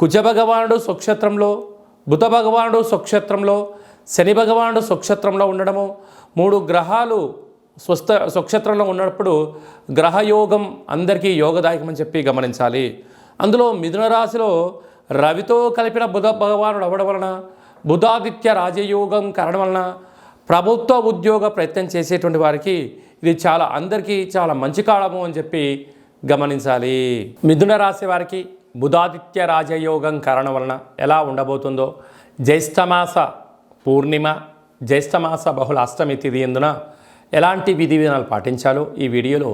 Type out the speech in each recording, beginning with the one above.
కుజ భగవానుడు బుధ భగవానుడు స్వక్షేత్రంలో శని భగవానుడు స్వక్షేత్రంలో ఉండడము మూడు గ్రహాలు స్వస్థ స్వక్షేత్రంలో ఉన్నప్పుడు గ్రహయోగం అందరికీ యోగదాయకమని చెప్పి గమనించాలి. అందులో మిథున రాశిలో రవితో కలిపిన బుధ భగవానుడు అవ్వడం వలన బుధాదిత్య రాజయోగం కారణం వలన ప్రభుత్వ ఉద్యోగ ప్రయత్నం చేసేటువంటి వారికి ఇది చాలా అందరికీ చాలా మంచి కాలము అని చెప్పి గమనించాలి. మిథున రాశి వారికి బుధాదిత్య రాజయోగం కారణం వలన ఎలా ఉండబోతుందో జ్యేష్ఠమాస పూర్ణిమ జ్యేష్ఠమాస బహుళ అష్టమి తిథి ఎందున ఎలాంటి విధి విధానాలు పాటించాలో ఈ వీడియోలో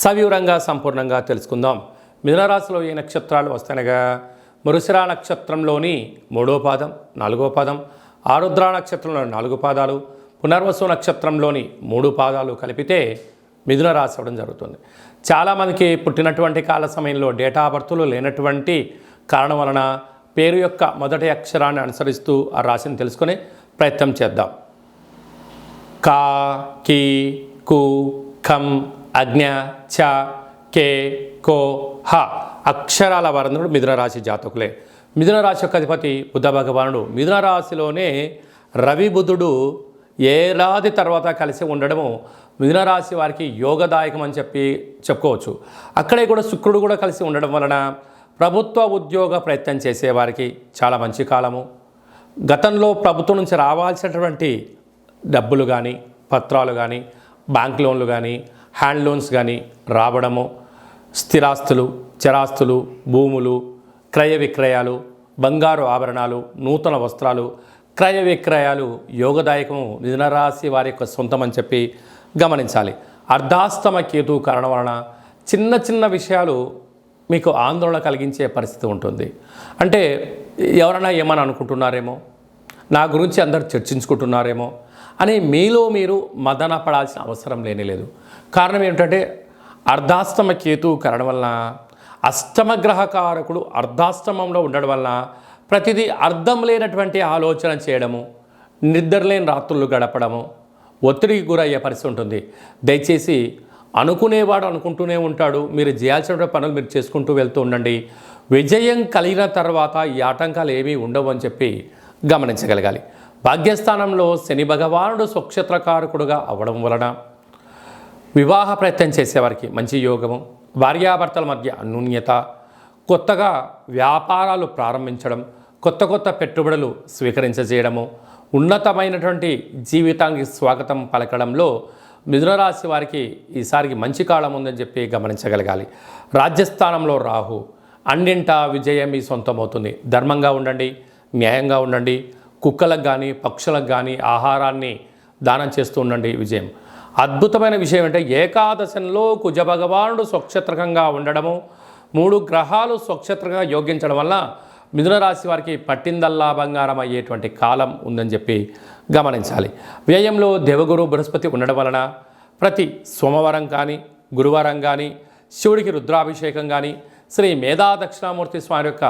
సవివరంగా సంపూర్ణంగా తెలుసుకుందాం. మిథునరాశిలో ఏ నక్షత్రాలు వస్తాయనగా? మృషిరా నక్షత్రంలోని మూడో పాదం నాలుగో పాదం ఆరుద్ర నక్షత్రంలోని నాలుగు పాదాలు పునర్వసు నక్షత్రంలోని మూడు పాదాలు కలిపితే మిథున రాశి అవ్వడం జరుగుతుంది. చాలామందికి పుట్టినటువంటి కాల సమయంలో డేటా బర్తులు లేనటువంటి కారణం వలన పేరు యొక్క మొదటి అక్షరాన్ని అనుసరిస్తూ ఆ రాశిని తెలుసుకునే ప్రయత్నం చేద్దాం. కా కి కు ఖం అజ్ఞ చ కే కో హ అక్షరాల వరంధుడు మిథున రాశి జాతకులే. మిథున రాశి యొక్క అధిపతి బుద్ధ భగవానుడు. మిథున రాశిలోనే రవి బుధుడు ఏడాది తర్వాత కలిసి ఉండడము మిథున రాశి వారికి యోగదాయకం అని చెప్పి చెప్పుకోవచ్చు. అక్కడే కూడా శుక్రుడు కూడా కలిసి ఉండడం వలన ప్రభుత్వ ఉద్యోగ ప్రయత్నం చేసేవారికి చాలా మంచి కాలము. గతంలో ప్రభుత్వం నుంచి రావాల్సినటువంటి డబ్బులు కానీ పత్రాలు కానీ బ్యాంక్ లోన్లు కానీ హ్యాండ్ లోన్స్ కానీ రావడము. స్థిరాస్తులు చరాస్తులు భూములు క్రయ విక్రయాలు బంగారు ఆభరణాలు నూతన వస్త్రాలు క్రయ విక్రయాలు యోగదాయకము మిథునరాశి వారి యొక్క సొంతం అని చెప్పి గమనించాలి. అర్ధాస్తమ కేతు కారణం వలన చిన్న చిన్న విషయాలు మీకు ఆందోళన కలిగించే పరిస్థితి ఉంటుంది. అంటే ఎవరైనా ఏమని అనుకుంటున్నారేమో? నా గురించి అందరు చర్చించుకుంటున్నారేమో? అని మీలో మీరు మదన పడాల్సిన అవసరం లేనిలేదు కారణం ఏమిటంటే అర్ధాస్తమ కేతు కారణం వలన అష్టమ గ్రహకారకుడు అర్ధాష్టమంలో ఉండడం వలన ప్రతిదీ అర్థం లేనటువంటి ఆలోచన చేయడము నిద్రలేని రాత్రులు గడపడము ఒత్తిడికి గురయ్యే పరిస్థితి ఉంటుంది. దయచేసి అనుకునేవాడు అనుకుంటూనే ఉంటాడు. మీరు చేయాల్సిన పనులు మీరు చేసుకుంటూ వెళ్తూ ఉండండి. విజయం కలిగిన తర్వాత ఈ ఆటంకాలు ఏమీ ఉండవు అని చెప్పి గమనించగలగాలి. భాగ్యస్థానంలో శని భగవానుడు స్వక్షేత్రకారకుడుగా అవ్వడం వలన వివాహ ప్రయత్నం చేసేవారికి మంచి యోగము భార్యాభర్తల మధ్య అన్యూన్యత కొత్తగా వ్యాపారాలు ప్రారంభించడం కొత్త కొత్త పెట్టుబడులు స్వీకరించజేయడము ఉన్నతమైనటువంటి జీవితానికి స్వాగతం పలకడంలో మిథునరాశి వారికి ఈసారికి మంచి కాలం ఉందని చెప్పి గమనించగలగాలి. రాజ్యస్థానంలో రాహు అన్నింటా విజయం మీ సొంతమవుతుంది. ధర్మంగా ఉండండి న్యాయంగా ఉండండి కుక్కలకు కానీ పక్షులకు కానీ ఆహారాన్ని దానం చేస్తూ ఉండండి విజయం. అద్భుతమైన విషయం అంటే ఏకాదశంలో కుజ భగవానుడు స్వక్షత్రకంగా ఉండడము మూడు గ్రహాలు స్వక్షత్రంగా యోగించడం వల్ల మిథున రాశి వారికి పట్టిందల్లా బంగారం అయ్యేటువంటి కాలం ఉందని చెప్పి గమనించాలి. వ్యయంలో దేవగురు బృహస్పతి ఉండడం వలన ప్రతి సోమవారం కానీ గురువారం కానీ శివుడికి రుద్రాభిషేకం కానీ శ్రీ మేధా దక్షిణామూర్తి స్వామి యొక్క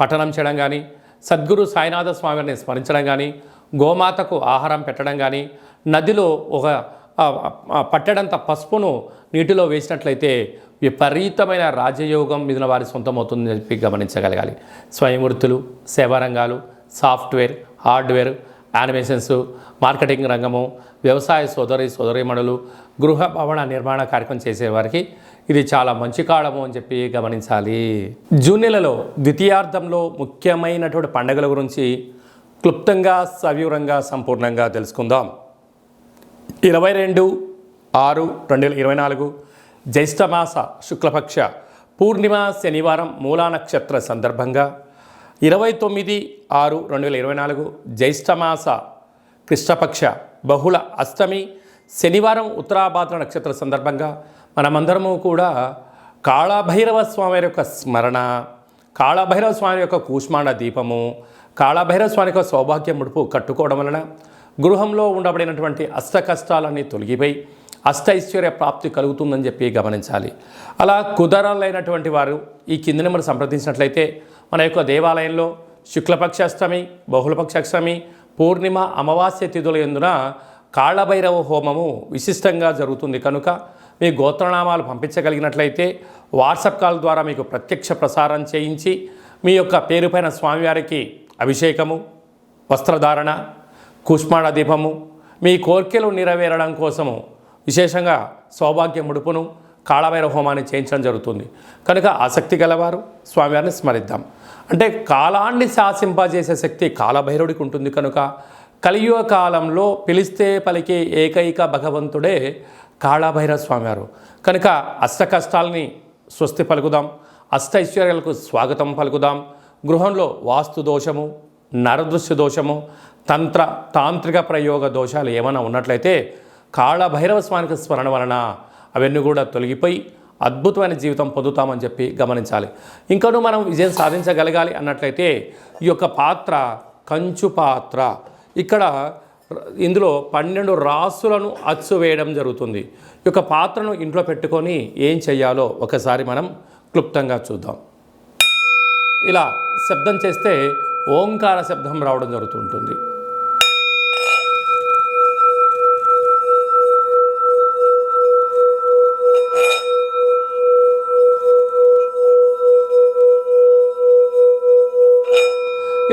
పఠనం చేయడం కానీ సద్గురు సాయినాథ స్వామిని స్మరించడం కానీ గోమాతకు ఆహారం పెట్టడం కానీ నదిలో ఒక పట్టడంత పసుపును నీటిలో వేసినట్లయితే విపరీతమైన రాజయోగం మిగిలిన వారి సొంతమవుతుందని చెప్పి గమనించగలగాలి. స్వయంవృత్తులు సేవారంగాలు సాఫ్ట్వేర్ హార్డ్వేర్ యానిమేషన్స్ మార్కెటింగ్ రంగము వ్యవసాయ సోదరి సోదరీమణులు గృహ భవన నిర్మాణ కార్యక్రమం చేసేవారికి ఇది చాలా మంచి కాలము అని చెప్పి గమనించాలి. జూన్ నెలలో ద్వితీయార్థంలో ముఖ్యమైనటువంటి పండుగల గురించి క్లుప్తంగా సవివరంగా సంపూర్ణంగా తెలుసుకుందాం. ఇరవై రెండు ఆరు రెండు వేల ఇరవై నాలుగు జ్యేష్ఠమాస శుక్లపక్ష పూర్ణిమ శనివారం మూలా నక్షత్ర సందర్భంగా ఇరవై తొమ్మిది ఆరు రెండు వేల ఇరవై నాలుగు జ్యేష్ఠమాస కృష్ణపక్ష బహుళ అష్టమి శనివారం ఉత్తరాభాద్ర నక్షత్ర సందర్భంగా మనమందరము కూడా కాళభైరవ స్వామి యొక్క స్మరణ కాళభైరవ స్వామి యొక్క కూష్మాండ దీపము కాళభైరవ స్వామి యొక్క సౌభాగ్య ముడుపు కట్టుకోవడం వలన గృహంలో ఉండబడినటువంటి అష్ట కష్టాలన్నీ తొలగిపోయి అష్టైశ్వర్య ప్రాప్తి కలుగుతుందని చెప్పి గమనించాలి. అలా కుదరలైనటువంటి వారు ఈ కిందని మనం సంప్రదించినట్లయితే మన యొక్క దేవాలయంలో శుక్లపక్ష అష్టమి బహుళపక్ష అష్టమి పూర్ణిమ అమావాస్య తిథుల ఎందున కాళభైరవ హోమము విశిష్టంగా జరుగుతుంది. కనుక మీ గోత్రనామాలు పంపించగలిగినట్లయితే వాట్సాప్ కాల్ ద్వారా మీకు ప్రత్యక్ష ప్రసారం చేయించి మీ యొక్క పేరుపైన స్వామివారికి అభిషేకము వస్త్రధారణ కుష్మాణ దీపము మీ కోర్కెలు నెరవేరడం కోసము విశేషంగా సౌభాగ్య ముడుపును కాళభైరవ హోమాన్ని చేయించడం జరుగుతుంది. కనుక ఆసక్తి గలవారు స్వామివారిని స్మరిద్దాం. అంటే కాలాన్ని శాసింపజేసే శక్తి కాలభైరవుడికి ఉంటుంది కనుక కలియుగ కాలంలో పిలిస్తే పలికే ఏకైక భగవంతుడే కాళభైరవ స్వామివారు. కనుక అష్ట కష్టాలని స్వస్తి పలుకుదాం. అష్ట ఐశ్వర్యాలకు స్వాగతం పలుకుదాం. గృహంలో వాస్తు దోషము నరదృశ్య దోషము తంత్ర తాంత్రిక ప్రయోగ దోషాలు ఏమైనా ఉన్నట్లయితే కాళభైరవ స్వామికి స్మరణ వలన అవన్నీ కూడా తొలగిపోయి అద్భుతమైన జీవితం పొందుతామని చెప్పి గమనించాలి. ఇంకనూ మనం విజయం సాధించగలగాలి అన్నట్లయితే ఈ యొక్క పాత్ర కంచు పాత్ర. ఇక్కడ ఇందులో పన్నెండు రాసులను అచ్చు వేయడం జరుగుతుంది. ఈ యొక్క పాత్రను ఇంట్లో పెట్టుకొని ఏం చేయాలో ఒకసారి మనం క్లుప్తంగా చూద్దాం. ఇలా శబ్దం చేస్తే ఓంకార శబ్దం రావడం జరుగుతుంటుంది.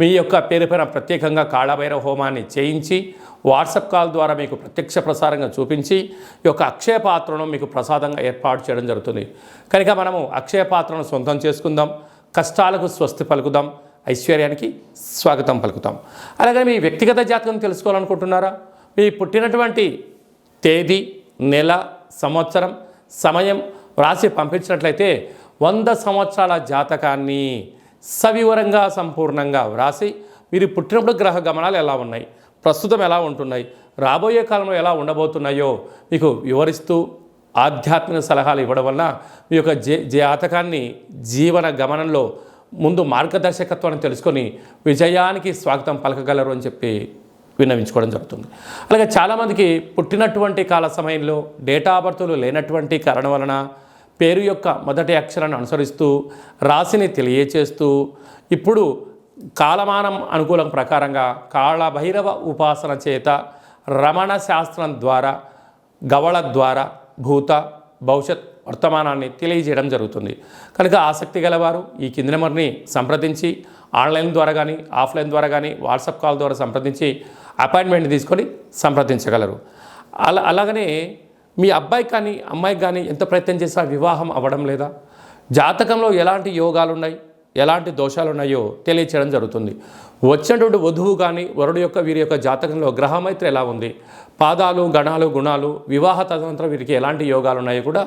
మీ యొక్క పేరు పైన ప్రత్యేకంగా కాళభైరవ హోమాన్ని చేయించి వాట్సాప్ కాల్ ద్వారా మీకు ప్రత్యక్ష ప్రసారంగా చూపించి ఈ యొక్క అక్షయ పాత్రను మీకు ప్రసాదంగా ఏర్పాటు చేయడం జరుగుతుంది. కనుక మనము అక్షయ పాత్రను సొంతం చేసుకుందాం కష్టాలకు స్వస్తి పలుకుదాం ఐశ్వర్యానికి స్వాగతం పలుకుతాం. అలాగే మీ వ్యక్తిగత జాతకం తెలుసుకోవాలనుకుంటున్నారా? మీ పుట్టినటువంటి తేదీ నెల సంవత్సరం సమయం వ్రాసి పంపించినట్లయితే వంద సంవత్సరాల జాతకాన్ని సవివరంగా సంపూర్ణంగా వ్రాసి మీరు పుట్టినప్పుడు గ్రహ గమనాలు ఎలా ఉన్నాయి? ప్రస్తుతం ఎలా ఉంటున్నాయి? రాబోయే కాలంలో ఎలా ఉండబోతున్నాయో మీకు వివరిస్తూ ఆధ్యాత్మిక సలహాలు ఇవ్వడం వలన మీ యొక్క జే జాతకాన్ని జీవన గమనంలో ముందు మార్గదర్శకత్వాన్ని తెలుసుకొని విజయానికి స్వాగతం పలకగలరు అని చెప్పి విన్నవించుకోవడం జరుగుతుంది. అలాగే చాలామందికి పుట్టినటువంటి కాల సమయంలో డేటా బర్తులు లేనటువంటి కారణం వలన పేరు యొక్క మొదటి అక్షరాన్ని అనుసరిస్తూ రాశిని తెలియచేస్తూ ఇప్పుడు కాలమానం అనుకూలం ప్రకారంగా కాళభైరవ ఉపాసన చేత రమణ శాస్త్రం ద్వారా గవళ ద్వారా భూత భవిష్యత్ వర్తమానాన్ని తెలియజేయడం జరుగుతుంది. కనుక ఆసక్తి గలవారు ఈ కింది నెంబర్ని సంప్రదించి ఆన్లైన్ ద్వారా కానీ ఆఫ్లైన్ ద్వారా కానీ వాట్సాప్ కాల్ ద్వారా సంప్రదించి అపాయింట్మెంట్ తీసుకొని సంప్రదించగలరు. అలా అలాగనే మీ అబ్బాయి కానీ అమ్మాయికి కానీ ఎంత ప్రయత్నం చేసినా వివాహం అవ్వడం లేదా? జాతకంలో ఎలాంటి యోగాలు ఉన్నాయి ఎలాంటి దోషాలు ఉన్నాయో తెలియచేయడం జరుగుతుంది. వచ్చినటువంటి వధువు కానీ వరుడు యొక్క వీరి యొక్క జాతకంలో గ్రహమైత్రి ఎలా ఉంది? పాదాలు గణాలు గుణాలు వివాహ తదనంతరం వీరికి ఎలాంటి యోగాలు ఉన్నాయో కూడా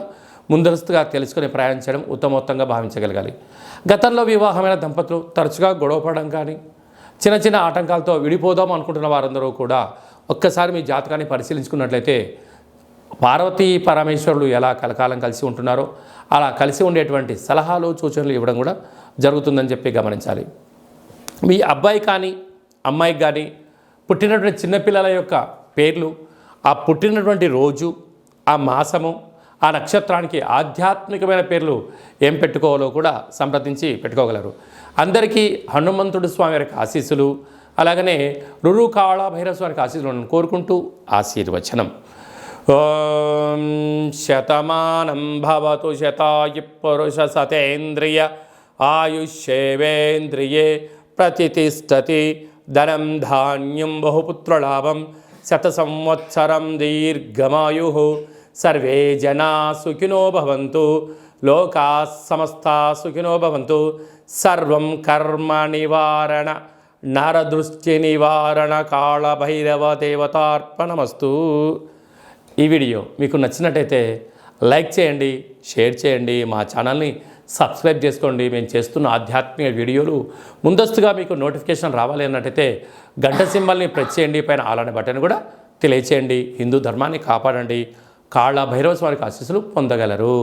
ముందస్తుగా తెలుసుకొని ప్రయాణించడం ఉత్తమోత్తంగా భావించగలగాలి. గతంలో వివాహమైన దంపతులు తరచుగా గొడవపడడం కానీ చిన్న చిన్న ఆటంకాలతో విడిపోదాం అనుకుంటున్న వారందరూ కూడా ఒక్కసారి మీ జాతకాన్ని పరిశీలించుకున్నట్లయితే పార్వతీ పరమేశ్వరులు ఎలా కలకాలం కలిసి ఉంటున్నారో అలా కలిసి ఉండేటువంటి సలహాలు సూచనలు ఇవ్వడం కూడా జరుగుతుందని చెప్పి గమనించాలి. మీ అబ్బాయి కానీ అమ్మాయికి కానీ పుట్టినటువంటి చిన్నపిల్లల యొక్క పేర్లు ఆ పుట్టినటువంటి రోజు ఆ మాసము ఆ నక్షత్రానికి ఆధ్యాత్మికమైన పేర్లు ఏం పెట్టుకోవాలో కూడా సంప్రదించి పెట్టుకోగలరు. అందరికీ హనుమంతుడు స్వామి వారికి ఆశీస్సులు అలాగనే రురు కాళ భైరవ స్వామికి ఆశీస్సులు కోరుకుంటూ ఆశీర్వచనం. ఓం శతమానం భవతు శతాయు పురుష సతేంద్రియ ఆయుష్యేవేంద్రియే ప్రతిష్టతి ధనం ధాన్యం బహుపుత్రలాభం. శత సంవత్సరం దీర్ఘమాయు. సర్వే జనా సుఖినో భవంతు. లోకా సమస్తా సుఖినో భవంతు. సర్వం ఈ వీడియో మీకు నచ్చినట్టయితే లైక్ చేయండి షేర్ చేయండి మా ఛానల్ని సబ్స్క్రైబ్ చేసుకోండి. మేము చేస్తున్న ఆధ్యాత్మిక వీడియోలు ముందస్తుగా మీకు నోటిఫికేషన్ రావాలి అన్నట్టయితే గంట సింబల్ని ప్రెస్ చేయండి పైన అలానే బటన్ కూడా తెలియచేయండి. హిందూ ధర్మాన్ని కాపాడండి. కాళ్ళ భైరవ స్వామికి ఆశీస్సులు పొందగలరు.